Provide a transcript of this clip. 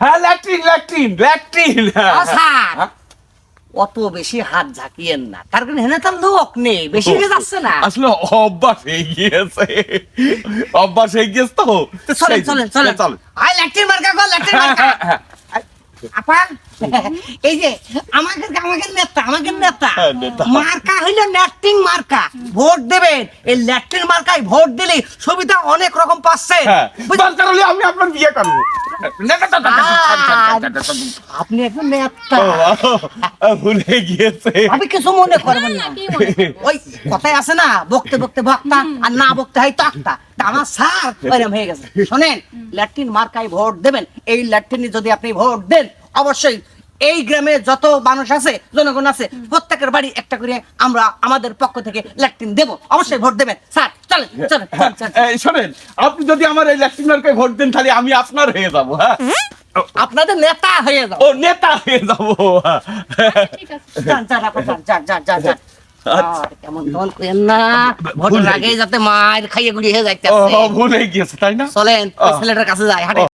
হ্যাঁ latrine latrine latrine sir. অত বেশি হাত ঝাঁকিয়েন না। তার কারণে হেনে তার লোক নেই বেশি হয়ে যাচ্ছে না। আসলে অভ্যাস হয়ে গিয়েছে। অভ্যাস হয়ে গিয়েছে তো। চলেন চলেন চলেন। চলেন। আই ল্যাট্রিন মার্কা গো ল্যাট্রিন মার্কা। হ্যাঁ, আপা এই যে আমাকে আমাকে নেতা আমাকে নেতা। হ্যাঁ, মার্কা হইল ল্যাট্রিন মার্কা। ভোট দেবেন। এই ল্যাট্রিন মার্কায় ভোট দিলে সুবিধা অনেক রকম পাচ্ছে। হ্যাঁ। দরকার হলে আমি আপনার বিয়ে করব। আপনি একজন নেতা। ভুলে গিয়েছে। আমি কিছু মনে করবেন না? ওই কথাই আছে না বকতে বকতে বক্তা আর না বকতে হয় তক্তা। আমার স্যার হয়ে গেছে। শোনেন ল্যাট্রিন মার্কায় ভোট দেবেন। এই ল্যাট্রিনে যদি আপনি ভোট দেন অবশ্যই এই গ্রামে যত মানুষ আছে জনগণ আছে প্রত্যেকের বাড়ি একটা করে আমরা আমাদের পক্ষ থেকে ল্যাট্রিন দেব। অবশ্যই ভোট দেবেন। স্যার চলেন। এই, শোনেন আপনি যদি আমার এই ভোট দেন তাহলে আমি আপনার হয়ে যাব হ্যাঁ? আপনাদের নেতা হয়ে যাব। ও নেতা হয়ে যাব না? ভোটের আগে যাতে মায়ের খাইয়ে গুড়িয়ে ও যাইতে ভুলে গিয়েছে তাই না? চলেন ছেলেটার কাছে যায় হাঁটে